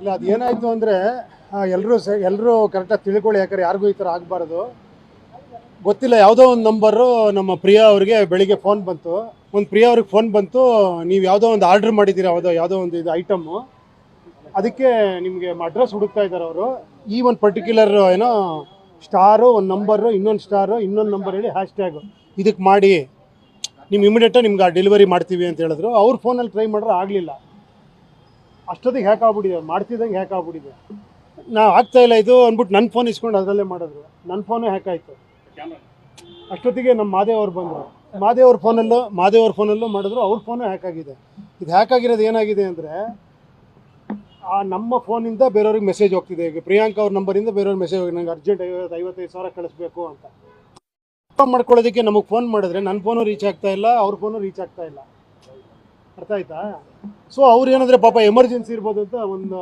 ಇಲ್ಲ ಅದು ಏನಾಯಿತು ಅಂದರೆ ಎಲ್ಲರೂ ಸ ಎಲ್ಲರೂ ಕರೆಕ್ಟಾಗಿ ತಿಳ್ಕೊಳ್ಳಿ, ಯಾಕಂದ್ರೆ ಯಾರಿಗೂ ಈ ಥರ ಆಗಬಾರ್ದು. ಗೊತ್ತಿಲ್ಲ, ಯಾವುದೋ ಒಂದು ನಂಬರು ನಮ್ಮ ಪ್ರಿಯಾ ಅವ್ರಿಗೆ ಬೆಳಿಗ್ಗೆ ಫೋನ್ ಬಂತು. ಒಂದು ಪ್ರಿಯಾ ಅವ್ರಿಗೆ ಫೋನ್ ಬಂತು, ನೀವು ಯಾವುದೋ ಒಂದು ಆರ್ಡ್ರ್ ಮಾಡಿದ್ದೀರಾ, ಯಾವುದೋ ಯಾವುದೋ ಒಂದು ಇದು ಐಟಮ್ಮು ಅದಕ್ಕೆ ನಿಮಗೆ ಅಡ್ರೆಸ್ ಹುಡುಕ್ತಾ ಇದ್ದಾರೆ ಅವರು. ಈ ಒಂದು ಪರ್ಟಿಕ್ಯುಲರ್ ಏನೋ ಸ್ಟಾರು ಒಂದು ನಂಬರು ಇನ್ನೊಂದು ಸ್ಟಾರು ಇನ್ನೊಂದು ನಂಬರ್ ಹೇಳಿ ಹ್ಯಾಶ್ ಟ್ಯಾಗು ಇದಕ್ಕೆ ಮಾಡಿ ನಿಮ್ಮ ಇಮಿಡಿಯೇಟಾಗಿ ನಿಮ್ಗೆ ಆ ಡೆಲಿವರಿ ಮಾಡ್ತೀವಿ ಅಂತ ಹೇಳಿದ್ರು. ಅವ್ರ ಫೋನಲ್ಲಿ ಟ್ರೈ ಮಾಡಿದ್ರೆ ಆಗಲಿಲ್ಲ. ಅಷ್ಟೊತ್ತಿಗೆ ಹ್ಯಾಕ್ ಆಗ್ಬಿಟ್ಟಿದೆ. ಮಾಡ್ತಿದ್ದಂಗೆ ಹ್ಯಾಕ್ ಆಗ್ಬಿಟ್ಟಿದೆ. ನಾವು ಆಗ್ತಾ ಇಲ್ಲ ಇದು ಅಂದ್ಬಿಟ್ಟು ನನ್ನ ಫೋನ್ ಇಸ್ಕೊಂಡು ಅದರಲ್ಲೇ ಮಾಡಿದ್ರು. ನನ್ನ ಫೋನು ಹ್ಯಾಕ್ ಆಯಿತು. ಅಷ್ಟೊತ್ತಿಗೆ ನಮ್ಮ ಮಾದೇವ್ ಅವ್ರು ಬಂದರು. ಮಾದೇವ್ ಅವ್ರ ಫೋನಲ್ಲೂ ಮಾದೇವ್ ಅವ್ರ ಫೋನಲ್ಲೂ ಮಾಡಿದ್ರು. ಅವ್ರ ಫೋನು ಹ್ಯಾಕ್ ಆಗಿದೆ. ಇದು ಹ್ಯಾಕ್ ಆಗಿರೋದು ಏನಾಗಿದೆ ಅಂದರೆ, ಆ ನಮ್ಮ ಫೋನಿಂದ ಬೇರೆಯವ್ರಿಗೆ ಮೆಸೇಜ್ ಹೋಗ್ತಿದೆ. ಈಗ ಪ್ರಿಯಾಂಕಾ ಅವ್ರ ನಂಬರಿಂದ ಬೇರೆಯವ್ರಿಗೆ ಮೆಸೇಜ್ ಹೋಗಿ ನಂಗೆ ಅರ್ಜೆಂಟ್ ಐವತ್ತು, ಐವತ್ತೈದು ಸಾವಿರ ಕಳಿಸ್ಬೇಕು ಅಂತ. ಮಾಡ್ಕೊಳ್ಳೋದಕ್ಕೆ ನಮಗೆ ಫೋನ್ ಮಾಡಿದ್ರೆ ನನ್ನ ಫೋನು ರೀಚ್ ಆಗ್ತಾ ಇಲ್ಲ, ಅವ್ರ ಫೋನು ರೀಚ್ ಆಗ್ತಾ ಇಲ್ಲ. ಅರ್ಥ ಆಯ್ತಾ? ಸೊ ಅವ್ರು ಏನಂದ್ರೆ ಪಾಪ ಎಮರ್ಜೆನ್ಸಿ ಇರ್ಬೋದು ಅಂತ ಒಂದು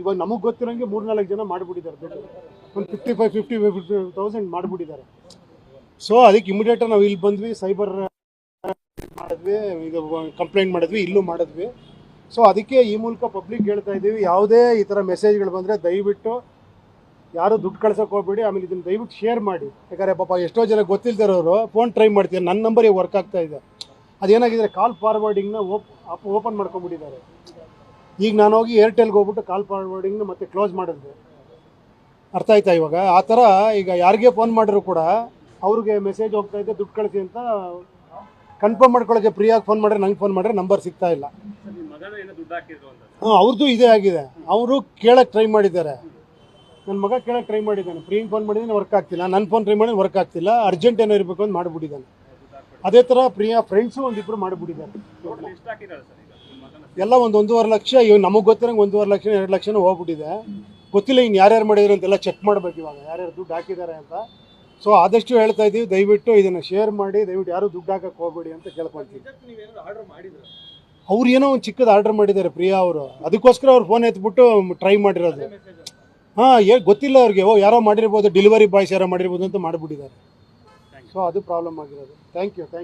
ಇವಾಗ ನಮಗೆ ಗೊತ್ತಿರೋಂಗೆ ಮೂರ್ನಾಲ್ಕು ಜನ ಮಾಡ್ಬಿಟ್ಟಿದ್ದಾರೆ ದುಡ್ಡು. ಒಂದು fifty five fifty fifty thousand ಮಾಡಿಬಿಟ್ಟಿದ್ದಾರೆ. ಸೊ ಅದಕ್ಕೆ ಇಮಿಡಿಯೇಟ್ ನಾವು ಇಲ್ಲಿ ಬಂದ್ವಿ ಸೈಬರ್ ಮಾಡಿದ್ವಿ, ಈಗ ಕಂಪ್ಲೇಂಟ್ ಮಾಡಿದ್ವಿ, ಇಲ್ಲೂ ಮಾಡಿದ್ವಿ. ಸೊ ಅದಕ್ಕೆ ಈ ಮೂಲಕ ಪಬ್ಲಿಕ್ ಹೇಳ್ತಾ ಇದ್ದೀವಿ, ಯಾವುದೇ ಈ ಥರ ಮೆಸೇಜ್ಗಳು ಬಂದರೆ ದಯವಿಟ್ಟು ಯಾರು ದುಡ್ಡು ಕಳ್ಸೋಕೆ ಹೋಗ್ಬೇಡಿ, ಆಮೇಲೆ ಇದನ್ನು ದಯವಿಟ್ಟು ಶೇರ್ ಮಾಡಿ. ಯಾಕಂದರೆ ಪಾಪ ಎಷ್ಟೋ ಜನ ಗೊತ್ತಿಲ್ದಿರೋರು ಫೋನ್ ಟ್ರೈ ಮಾಡ್ತೀನಿ ನನ್ನ ನಂಬರಿಗೆ ವರ್ಕ್ ಆಗ್ತಾ ಇದೆ. ಅದೇನಾಗಿದೆ ಕಾಲ್ ಫಾರ್ವರ್ಡಿಂಗ್ನ ಓಪ್ ಓಪನ್ ಮಾಡ್ಕೊಂಡ್ಬಿಟ್ಟಿದ್ದಾರೆ. ಈಗ ನಾನು ಹೋಗಿ ಏರ್ಟೆಲ್ಗೆ ಹೋಗ್ಬಿಟ್ಟು ಕಾಲ್ ಫಾರ್ವರ್ಡಿಂಗ್ನ ಮತ್ತೆ ಕ್ಲೋಸ್ ಮಾಡಿದ್ವಿ ಅರ್ಥ ಆಯ್ತಾ ಇವಾಗ? ಆ ಥರ ಈಗ ಯಾರಿಗೆ ಫೋನ್ ಮಾಡಿದ್ರು ಕೂಡ ಅವ್ರಿಗೆ ಮೆಸೇಜ್ ಹೋಗ್ತಾ ಇದ್ದೆ ದುಡ್ಡು ಕಳಿಸಿ ಅಂತ ಕನ್ಫರ್ಮ್ ಮಾಡ್ಕೊಳ್ಳೋಕೆ ಫ್ರೀಯಾಗಿ ಫೋನ್ ಮಾಡಿದ್ರೆ ನಂಗೆ ಫೋನ್ ಮಾಡಿದ್ರೆ ನಂಬರ್ ಸಿಗ್ತಾ ಇಲ್ಲ. ಹಾಂ ಅವ್ರದ್ದು ಇದೇ ಆಗಿದೆ. ಅವರು ಕೇಳಕ್ಕೆ ಟ್ರೈ ಮಾಡಿದ್ದಾರೆ. ನನ್ನ ಮಗ ಕೇಳಕ್ಕೆ ಟ್ರೈ ಮಾಡಿದ್ದಾನೆ. ಫ್ರೀ ಫೋನ್ ಮಾಡಿದ್ದೀನಿ ವರ್ಕ್ ಆಗ್ತಿಲ್ಲ. ನನ್ನ ಫೋನ್ ಟ್ರೈ ಮಾಡಿದ್ರೆ ವರ್ಕ್ ಆಗ್ತಿಲ್ಲ. ಅರ್ಜೆಂಟ್ ಏನೋ ಇರಬೇಕು ಅಂತ ಮಾಡಿಬಿಟ್ಟಿದ್ದಾನೆ. ಅದೇ ಥರ ಪ್ರಿಯಾ ಫ್ರೆಂಡ್ಸು ಒಂದಿಬ್ಬರು ಮಾಡಿಬಿಟ್ಟಿದ್ದಾರೆ. ಎಲ್ಲ ಒಂದು ಒಂದೂವರೆ ಲಕ್ಷ ಇವಾಗ ನಮಗೆ ಗೊತ್ತಿರಂಗೆ ಒಂದೂವರೆ ಲಕ್ಷ, ಎರಡು ಲಕ್ಷನೂ ಹೋಗ್ಬಿಟ್ಟಿದೆ. ಗೊತ್ತಿಲ್ಲ ಇನ್ನು ಯಾರ್ಯಾರು ಮಾಡಿದ್ರು ಅಂತೆಲ್ಲ ಚೆಕ್ ಮಾಡ್ಬೇಕು ಇವಾಗ, ಯಾರ್ಯಾರು ದುಡ್ಡು ಹಾಕಿದ್ದಾರೆ ಅಂತ. ಸೊ ಆದಷ್ಟು ಹೇಳ್ತಾ ಇದ್ದೀವಿ ದಯವಿಟ್ಟು ಇದನ್ನು ಶೇರ್ ಮಾಡಿ, ದಯವಿಟ್ಟು ಯಾರು ದುಡ್ಡು ಹಾಕಕ್ಕೆ ಹೋಗ್ಬೇಡಿ ಅಂತ ಕೇಳ್ಕೊಳ್ತೀವಿ ಅವ್ರು ಏನೋ ಒಂದು ಚಿಕ್ಕದು ಆರ್ಡರ್ ಮಾಡಿದ್ದಾರೆ ಪ್ರಿಯಾ ಅವರು. ಅದಕ್ಕೋಸ್ಕರ ಅವ್ರು ಫೋನ್ ಎತ್ಬಿಟ್ಟು ಟ್ರೈ ಮಾಡಿರೋದು. ಹಾಂ, ಏ, ಗೊತ್ತಿಲ್ಲ ಅವ್ರಿಗೆ, ಓ, ಯಾರೋ ಮಾಡಿರ್ಬೋದು ಡೆಲಿವರಿ ಬಾಯ್ಸ್ ಯಾರೋ ಮಾಡಿರ್ಬೋದು ಅಂತ ಮಾಡಿಬಿಟ್ಟಿದ್ದಾರೆ. ಸೊ ಅದು ಪ್ರಾಬ್ಲಮ್ ಆಗಿರೋದು ಥ್ಯಾಂಕ್ ಯು ಥ್ಯಾಂಕ್